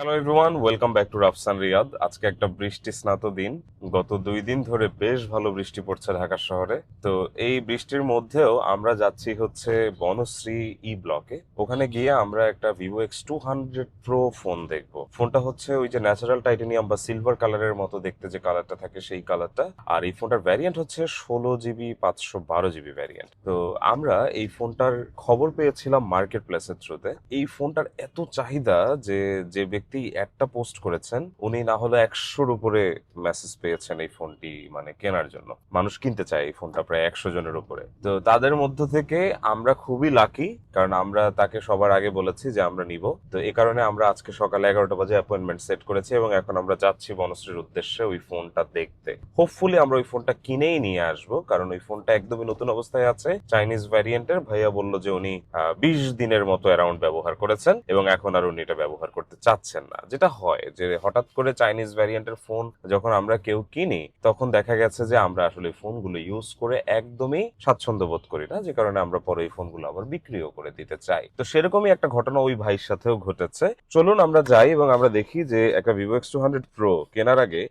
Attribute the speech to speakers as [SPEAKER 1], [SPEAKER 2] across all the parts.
[SPEAKER 1] Hello everyone welcome back to Rafsan Riyad আজকে একটা বৃষ্টি স্নাত দিন। গত দুই দিন ধরে বেশ ভালো বৃষ্টি পড়ছে ঢাকা শহরে। তো এই বৃষ্টির মধ্যেও আমরা যাচ্ছি হচ্ছে বনশ্রী ই ব্লকে। ওখানে গিয়ে আমরা একটা Vivo X two hundred Pro phone দেখব। ফোনটা হচ্ছে ওই যে ন্যাচারাল টাইটেনিয়াম বা সিলভার কালারের মতো দেখতে যে কালারটা থাকে সেই কালারটা। আর এই ফোনটার ভ্যারিয়েন্ট হচ্ছে ষোলো জিবি, পাঁচশো বারো জিবি ভ্যারিয়েন্ট তো আমরা এই ফোনটার খবর পেয়েছিলাম মার্কেট প্লেসের থ্রুতে এই ফোনটার এত চাহিদা যে যে ব্যক্তি একটা পোস্ট করেছেন, উনি না হলে একশোর উপরে মেসেজ পেয়েছেন এই ফোনটি মানে কেনার জন্য। মানুষ কিনতে চায় এই ফোনটা প্রায় একশো জনের উপরে। তো তাদের মধ্য থেকে আমরা খুবই লাকি কারণ আমরা তাকে সবার আগে বলেছি যে আমরা নিব। তো এই কারণে আমরা আজকে সকালে এগারোটা বাজে অ্যাপয়েন্টমেন্ট সেট করেছি এবং এখন আমরা যাচ্ছি বনশ্রীর উদ্দেশ্যে ওই ফোনটা দেখতে। হোপফুলি আমরা ওই ফোনটা কিনেই নিয়ে আসব, কারণ ওই ফোনটা একদমই নতুন অবস্থায় আছে। চাইনিজ ভ্যারিয়েন্টের ভাইয়া বলল যে উনি বিশ দিনের মতো অ্যারাউন্ড ব্যবহার করেছেন এবং এখন আর উনি এটা ব্যবহার করতে চাচ্ছেন না। যেটা হয় যে হঠাৎ করে চাইনিজ ভ্যারিয়েন্টের ফোন যখন আমরা কেউ কিনি, তখন দেখা গেছে যে আমরা আসলে ফোনগুলো ইউজ করে একদমই স্বাচ্ছন্দ্য বোধ করি না, যে কারণে আমরা পরে এই ফোনগুলো আবার বিক্রিও করে দিতে চাই। তো সেরকমই একটা ঘটনা ওই ভাইয়ের সাথেও ঘটেছে। চলুন আমরা যাই এবং আমরা দেখি যে একটা Vivo X two hundred Pro কেনার আগে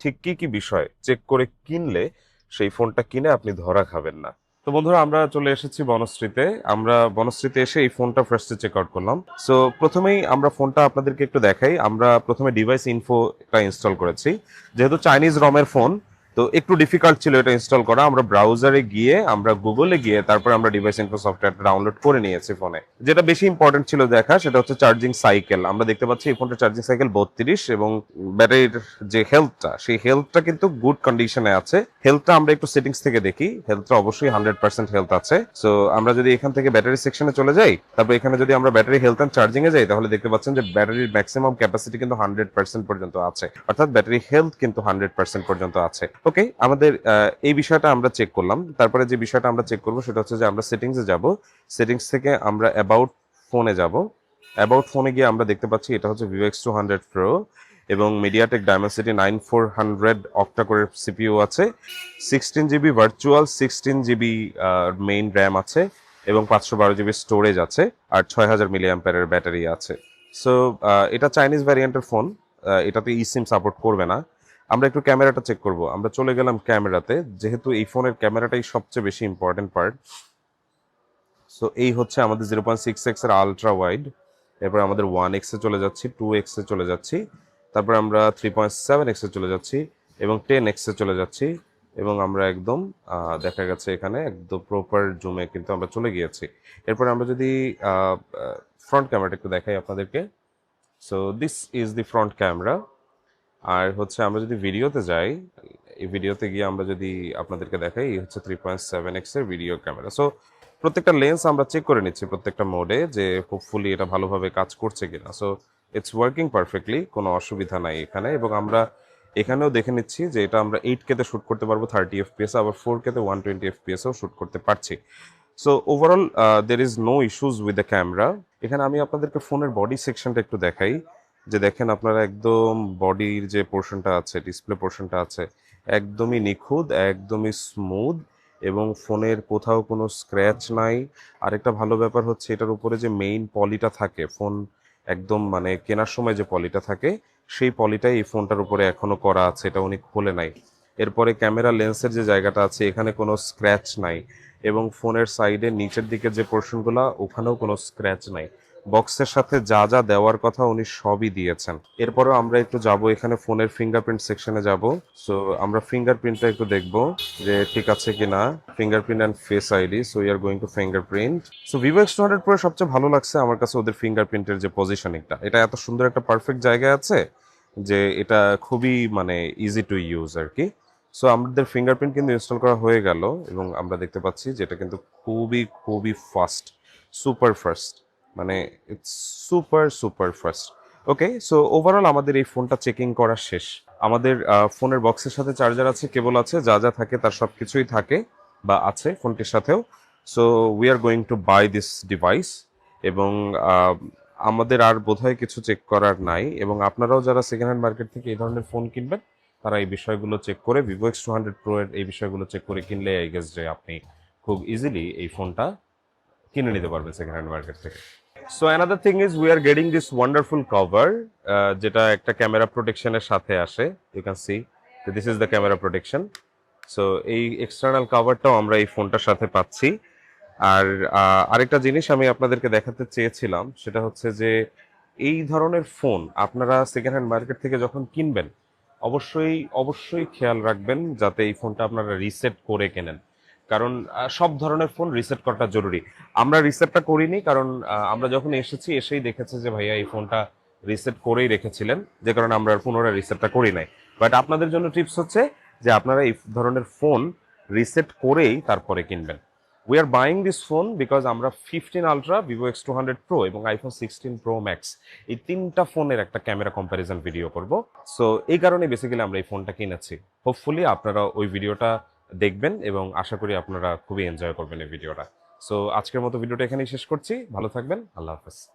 [SPEAKER 1] ঠিক কি কি বিষয় চেক করে কিনলে সেই ফোনটা কিনে আপনি ধরা খাবেন না। তো বন্ধুরা, আমরা চলে এসেছি বনশ্রীতে। আমরা বনশ্রীতে এসে এই ফোনটা ফার্স্টে চেক আউট করলাম। সো প্রথমেই আমরা ফোনটা আপনাদেরকে একটু দেখাই। আমরা প্রথমে ডিভাইস ইনফোটা ইনস্টল করেছি। যেহেতু চাইনিজ রমের ফোন তো একটু ডিফিকাল্ট ছিল এটা ইনস্টল করা। আমরা ব্রাউজারে গিয়ে, আমরা গুগলে গিয়ে, তারপর আমরা ডিভাইস ইনফো সফটওয়্যারটা ডাউনলোড করে নিয়েছি ফোনে যেটা বেশি ইম্পর্টেন্ট ছিল দেখা, সেটা হচ্ছে চার্জিং সাইকেল আমরা দেখতে পাচ্ছি এই ফোনটা চার্জিং সাইকেল বত্রিশ এবং ব্যাটারির যে হেলথটা সেই হেলথটা কিন্তু গুড কন্ডিশনে আছে। হেলথটা আমরা একটু সেটিংস থেকে দেখি। হেলথটা অবশ্যই হান্ড্রেড পার্সেন্ট হেলথ আছে। সো আমরা যদি এখান থেকে ব্যাটারি সেকশনে চলে যাই, তারপর এখানে যদি আমরা ব্যাটারি হেলথ অ্যান্ড চার্জিং এ যাই, তাহলে দেখতে পাচ্ছেন যে ব্যাটারির ম্যাক্সিমাম ক্যাপাসিটি কিন্তু হান্ড্রেড পার্সেন্ট পর্যন্ত আছে। অর্থাৎ ব্যাটারি হেলথ কিন্তু হান্ড্রেড পার্সেন্ট পর্যন্ত আছে। ওকে আমাদের এই বিষয়টা আমরা চেক করলাম। তারপরে যে বিষয়টা আমরা চেক করব সেটা হচ্ছে যে আমরা সেটিংসে যাব। সেটিংস থেকে আমরা অ্যাবাউট ফোনে যাব। অ্যাবাউট ফোনে গিয়ে আমরা দেখতে পাচ্ছি এটা হচ্ছে Vivo X two hundred Pro এবং MediaTek Dimensity nine four hundred octa করে সিপিইউ আছে। Sixteen GB virtual sixteen GB main RAM আছে এবং পাঁচশো বারো জিবি স্টোরেজ আছে আর ছয় হাজার মিলি অ্যাম্পারের ব্যাটারি আছে সো এটা চাইনিজ ভ্যারিয়েন্টের ফোন এটাতে ই সিম সাপোর্ট করবে না। আমরা একটু ক্যামেরাটা চেক করব। আমরা চলে গেলাম ক্যামেরাতে। যেহেতু এই ফোনের ক্যামেরাটাই সবচেয়ে বেশি ইম্পর্টেন্ট পার্ট সো এই হচ্ছে আমাদের জিরো পয়েন্ট সিক্স এক্সের আলট্রা ওয়াইড এরপর আমাদের ওয়ান এক্সে চলে যাচ্ছি টু এক্সে চলে যাচ্ছি। তারপর আমরা থ্রি পয়েন্ট সেভেন এক্সে চলে যাচ্ছি এবং টেন এক্সে চলে যাচ্ছি এবং আমরা একদম দেখা গেছে এখানে একদম প্রপার জুমে কিন্তু আমরা চলে গিয়েছি। এরপর আমরা যদি ফ্রন্ট ক্যামেরাটা একটু দেখাই আপনাদেরকে। So this is the front camera আর হচ্ছে আমরা যদি ভিডিওতে যাই, এই ভিডিওতে গিয়ে আমরা যদি আপনাদেরকে দেখাই, এই হচ্ছে থ্রি পয়েন্ট সেভেন এক্সের ভিডিও ক্যামেরা সো প্রত্যেকটা লেন্স আমরা চেক করে নিচ্ছি প্রত্যেকটা মোডে যে হোপফুলি এটা ভালোভাবে কাজ করছে কিনা। সো ইটস ওয়ার্কিং পারফেক্টলি কোনো অসুবিধা নাই এখানে। এবং আমরা এখানেও দেখে নিচ্ছি যে এটা আমরা এইট কেতে শ্যুট করতে পারব থার্টি এফপিএস আবার ফোর কেতে ওয়ান টোয়েন্টি এফপিএসও শ্যুট করতে পারছি। So overall there is no issues with the camera এখানে আমি আপনাদেরকে ফোনের বডি সেকশনটা একটু দেখাই। যে দেখেন আপনারা একদম বডির যে পোর্শনটা আছে, ডিসপ্লে পোর্শনটা আছে, একদমই নিখুঁত, একদমই স্মুথ এবং ফোনের কোথাও কোনো স্ক্র্যাচ নাই। আরেকটা ভালো ব্যাপার হচ্ছে এটার উপরে যে মেইন পলিটা থাকে, ফোন একদম মানে কেনার সময় যে পলিটা থাকে, সেই পলিটাই এই ফোনটার উপরে এখনও করা আছে, এটা উনি খোলে নাই। এরপরে ক্যামেরা লেন্সের যে জায়গাটা আছে, এখানে কোনো স্ক্র্যাচ নাই এবং ফোনের সাইডে নিচের দিকে যে পোর্শনগুলো ওখানেও কোনো স্ক্র্যাচ নাই। বক্সের সাথে যা যা দেওয়ার কথা উনি সবই দিয়েছেন। এরপরেও আমরা একটু যাব, এখানে ফোনের ফিঙ্গারপ্রিন্ট সেকশনে যাব। সো আমরা ফিঙ্গারপ্রিন্টটা একটু দেখব যে ঠিক আছে কিনা fingerprint and face ID so you are going to fingerprint so Vivo X two hundred Pro সবচেয়ে ভালো লাগছে আমার কাছে ওদের ফিঙ্গারপ্রিন্টের যে পজিশনিংটা এটা এত সুন্দর একটা পারফেক্ট জায়গায় আছে যে এটা খুবই মানে ইজি টু ইউজ আর কি। সো আমাদের ফিঙ্গারপ্রিন্ট কিন্তু ইনস্টল করা হয়ে গেল এবং আমরা দেখতে পাচ্ছি যে এটা কিন্তু খুবই খুবই ফাস্ট সুপার ফাস্ট মানে it's super super fast okay so overall আমাদের এই ফোনটা চেকিং করা শেষ। আমাদের ফোনের বক্সের সাথে চার্জার আছে কেবল আছে, যা যা থাকে তার সব কিছুই থাকে বা আছে ফোনটির সাথেও। So we are going to buy this device এবং আমাদের আর বোধহয় কিছু চেক করার নাই এবং আপনারাও যারা সেকেন্ড হ্যান্ড মার্কেট থেকে এই ধরনের ফোন কিনবেন, তারা এই বিষয়গুলো চেক করে Vivo X two hundred Pro এর এই বিষয়গুলো চেক করে কিনলে আই গেস যে আপনি খুব ইজিলি এই ফোনটা কিনে নিতে পারবেন সেকেন্ড হ্যান্ড মার্কেট থেকে। So another thing is we are getting this wonderful cover যেটা একটা ক্যামেরা প্রোটেকশনের সাথে আসে you can see this is the camera protection so এই এক্সটার্নাল কভারটাও আমরা এই ফোনটার সাথে পাচ্ছি। আর আরেকটা জিনিস আমি আপনাদেরকে দেখাতে চেয়েছিলাম, সেটা হচ্ছে যে এই ধরনের ফোন আপনারা সেকেন্ড হ্যান্ড মার্কেট থেকে যখন কিনবেন, অবশ্যই অবশ্যই খেয়াল রাখবেন যাতে এই ফোনটা আপনারা রিসেট করে কেনেন। কারণ সব ধরনের ফোন রিসেট করাটা জরুরি। আমরা রিসেটটা করিনি, কারণ আমরা যখন এসেছি, এসেই দেখেছে যে ভাইয়া এই ফোনটা রিসেট করেই রেখেছিলেন, যে কারণে আমরা পুনরায় রিসেটটা করি নাই। বাট আপনাদের জন্য টিপস হচ্ছে যে আপনারা এই ধরনের ফোন রিসেট করেই তারপরে কিনবেন। We are buying this phone because আমরা fifteen ultra Vivo X two hundred Pro এবং আইফোন সিক্সটিন প্রো ম্যাক্স এই তিনটা ফোনের একটা ক্যামেরা কম্প্যারিজন ভিডিও করব। সো এই কারণে বেসিক্যালি আমরা এই ফোনটা কিনেছি। হোপফুলি আপনারা ওই ভিডিওটা দেখবেন এবং আশা করি আপনারা খুবই এনজয় করবেন এই ভিডিওটা। সো আজকের মতো ভিডিওটা এখানেই শেষ করছি। ভালো থাকবেন। আল্লাহ হাফেজ।